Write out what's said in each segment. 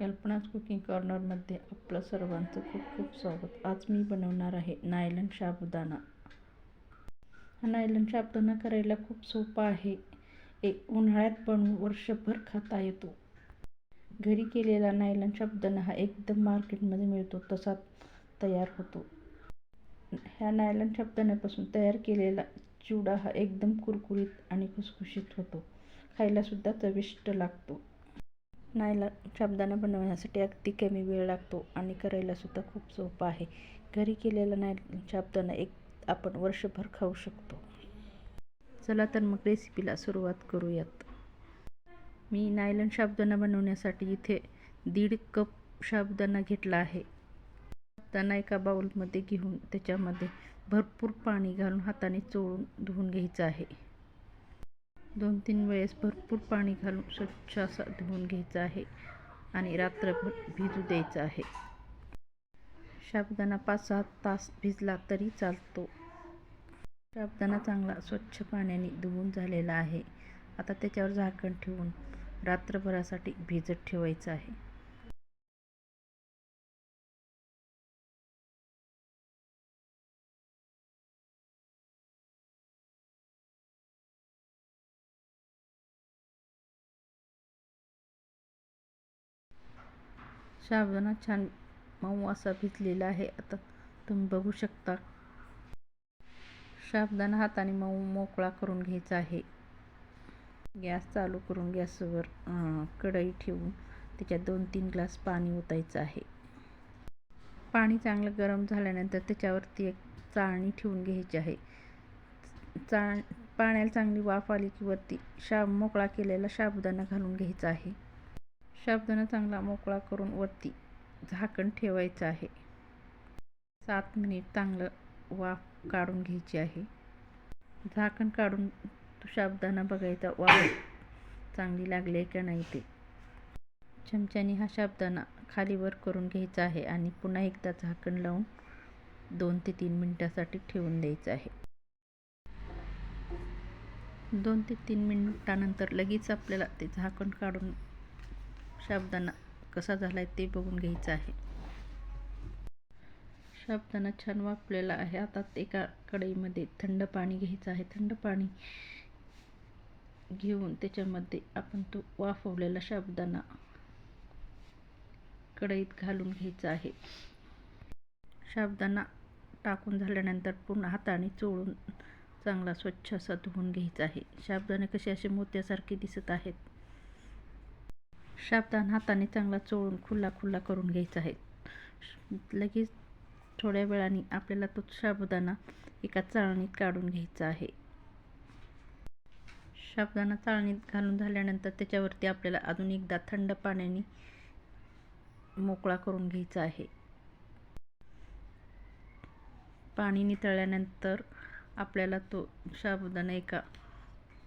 कल्पनाच कुकिंग कॉर्नरमध्ये आपलं सर्वांचं खूप खूप स्वागत. आज मी बनवणार आहे नायलन साबुदाणा. हा नायलन साबुदाणा करायला खूप सोपा आहे. एक उन्हाळ्यात बनवून वर्षभर खाता येतो. घरी केलेला नायलन साबुदाणा हा एकदम मार्केटमध्ये मिळतो तसा तयार होतो. ह्या नायलन साबुदाण्यापासून तयार केलेला चिवडा हा एकदम कुरकुरीत आणि खुसखुशीत होतो. खायलासुद्धा चविष्ट लागतो. नायला साबुदाणा बनवण्यासाठी अगदी कमी वेळ लागतो आणि करायलासुद्धा खूप सोपं आहे. घरी केलेला नाय साबुदाणा एक आपण वर्षभर खाऊ शकतो. चला तर मग रेसिपीला सुरुवात करूयात. मी नायलन साबुदाणा बनवण्यासाठी इथे दीड कप साबुदाणा घेतला आहे. साबुदाणा एका बाउलमध्ये घेऊन त्याच्यामध्ये भरपूर पाणी घालून हाताने चोळून धुवून घ्यायचं आहे. दोन तीन वेळेस भरपूर पाणी घालून स्वच्छ असा धुवून घ्यायचा आहे आणि रात्रभर भिजू द्यायचा आहे. साबुदाणा पाच सहा तास भिजला तरी चालतो. साबुदाणा चांगला स्वच्छ पाण्याने धुवून झालेला आहे. आता त्याच्यावर झाकण ठेवून रात्रभरासाठी भिजत ठेवायचं आहे. साबुदाणा छान मऊ असा भिजलेला आहे. आता तुम्ही बघू शकता. साबुदाणा हाताने मऊ मोकळा करून घ्यायचा आहे. गॅस चालू करून गॅसवर कढई ठेवून त्याच्यात दोन तीन ग्लास पाणी ओतायचं आहे. पाणी चांगलं गरम झाल्यानंतर त्याच्यावरती एक चाळणी ठेवून घ्यायची आहे. चाळ पाण्याला चांगली वाफ आली की वरती शाब मोकळा केलेला साबुदाणा घालून घ्यायचा आहे. साबुदाणा चांगला मोकळा करून वरती झाकण ठेवायचं आहे. सात मिनिट चांगलं वाफ काढून घ्यायची आहे. झाकण काढून तो बघायचा वाफ चांगली लागली आहे का नाही ते. चमच्याने हा साबुदाणा खाली वर करून घ्यायचा आहे आणि पुन्हा एकदा झाकण लावून दोन ते तीन मिनटासाठी ठेवून द्यायचं आहे. दोन ते तीन मिनटानंतर लगेच आपल्याला ते झाकण काढून शाबदाना कसा झाला आहे ते बघून घ्यायचं आहे. शाबदाना छान वाफलेला आहे. आता एका कढईमध्ये थंड पाणी घ्यायचं आहे. थंड पाणी घेऊन त्याच्यामध्ये आपण तो वाफवलेला शाबदाना कढईत घालून घ्यायचा आहे. शाबदाना टाकून झाल्यानंतर पूर्ण हाताने चोळून चांगला स्वच्छ असा धुवून घ्यायचा आहे. शाबदाने कसे असे मोत्यासारखे दिसत आहेत? शाबदान हाताने चांगला चोळून खुल्ला खुल्ला करून घ्यायचा आहे. लगेच थोड्या वेळाने आपल्याला तो साबुदाणा एका चाळणीत काढून घ्यायचा आहे. साबुदाणा चाळणीत घालून झाल्यानंतर त्याच्यावरती आपल्याला अजून एकदा थंड पाण्याने मोकळा करून घ्यायचा आहे. पाणी नितळल्यानंतर आपल्याला तो साबुदाणा एका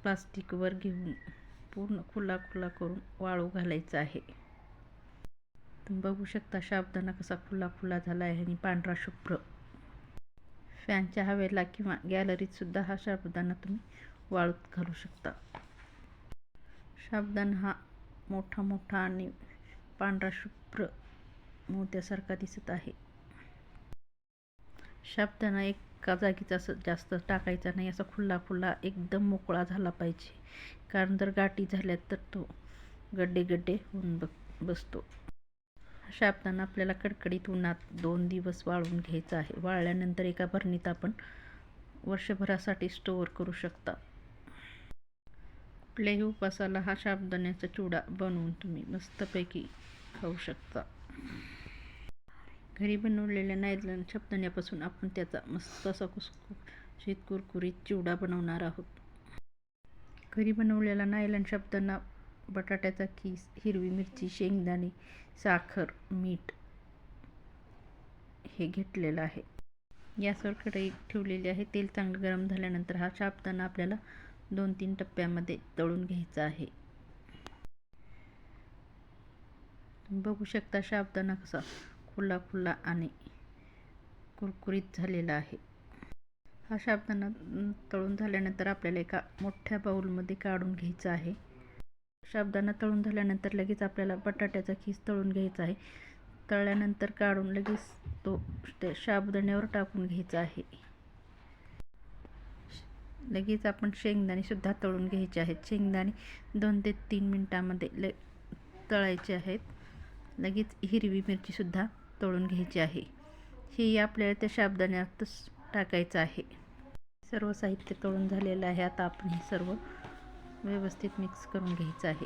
प्लास्टिकवर घेऊन पूर्ण खुला खुला करून वाळू घालायचा आहे. तुम्ही बघू शकता शाबदाना कसा खुला खुला झाला आहे आणि पांढरा शुभ्र. फॅनच्या हवेला किंवा गॅलरीत सुद्धा हा शाबदाना तुम्ही वाळूत घालू शकता. शाबदाना हा मोठा मोठा आणि पांढरा शुभ्र मोत्यासारखा दिसत आहे. शाबदाना एक जागीच असं जास्त टाकायचा नाही असा खुल्ला खुल्ला एकदम मोकळा झाला पाहिजे. कारण जर गाठी झाल्या तर तो गड्डे गड्डे होऊन बघ बसतो. साबुदाणा आपल्याला कडकडीत उन्हात दोन दिवस वाळवून घ्यायचा आहे. वाळल्यानंतर एका भरणीत आपण वर्षभरासाठी स्टोअर करू शकता. कुठल्याही उपासाला हा साबुदाण्याचा चिवडा बनवून तुम्ही मस्तपैकी खाऊ शकता. घरी बनवलेल्या नायलन साबुदाण्यापासून आपण त्याचा मस्त असा कुसकुशीत कुरकुरीत चिवडा बनवणार आहोत. घरी बनवलेला नायलन साबुदाणा बटाट्याचा कीस हिरवी मिरची शेंगदाणे साखर मीठ हे घेतलेलं आहे. गॅसवर कढई ठेवलेली आहे. तेल चांगलं गरम झाल्यानंतर हा साबुदाणा आपल्याला दोन तीन टप्प्यामध्ये तळून घ्यायचा आहे. बघू शकता शाबदाणा कसा खुला खुला आणि कुरकुरीत झालेला आहे. हा साबुदाणा तळून झाल्यानंतर आपल्याला एका मोठ्या बाऊलमध्ये काढून घ्यायचा आहे. शाबदाणा तळून झाल्यानंतर लगेच आपल्याला बटाट्याचा खीस तळून घ्यायचा आहे. तळल्यानंतर काढून लगेच तो ते टाकून घ्यायचा आहे. लगेच आपण शेंगदाणेसुद्धा तळून घ्यायचे आहेत. शेंगदाणे दोन ते तीन मिनटामध्ये ल तळायचे आहेत. लगेच हिरवी मिरचीसुद्धा तळून घ्यायची आहे. ही आपल्याला त्या साबुदाण्यातच टाकायचं आहे. सर्व साहित्य तळून झालेलं आहे. आता आपण हे सर्व व्यवस्थित मिक्स करून घ्यायचं आहे.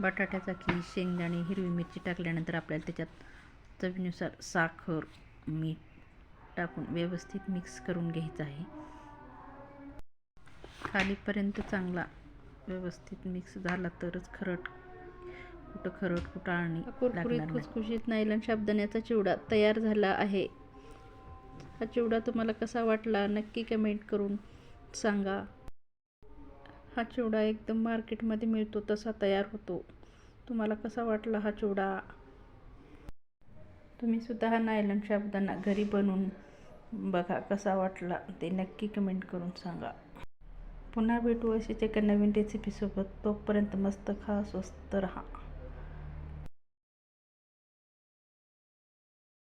बटाट्याचा की शेंगदाणे हिरवी मिरची टाकल्यानंतर आपल्याला त्याच्यात चवीनुसार साखर मीठ टाकून व्यवस्थित मिक्स करून घ्यायचं आहे. खालीपर्यंत चांगला व्यवस्थित मिक्स झाला तरच खरट कुठं खरट कुठं आणि कुरकुरीत खुसखुशीत नायलन शाबदाण्याचा चिवडा तयार झाला आहे. हा चिवडा तुम्हाला कसा वाटला नक्की कमेंट करून सांगा. हा चिवडा एकदम मार्केटमध्ये मिळतो तसा तयार होतो. तुम्हाला कसा वाटला हा चिवडा? तुम्ही सुद्धा हा नायलन शाबदाना घरी बनवून बघा कसा वाटला ते नक्की कमेंट करून सांगा. पुन्हा भेटू अशीच एका नवीन रेसिपीसोबत तोपर्यंत मस्त खा स्वस्त राहा.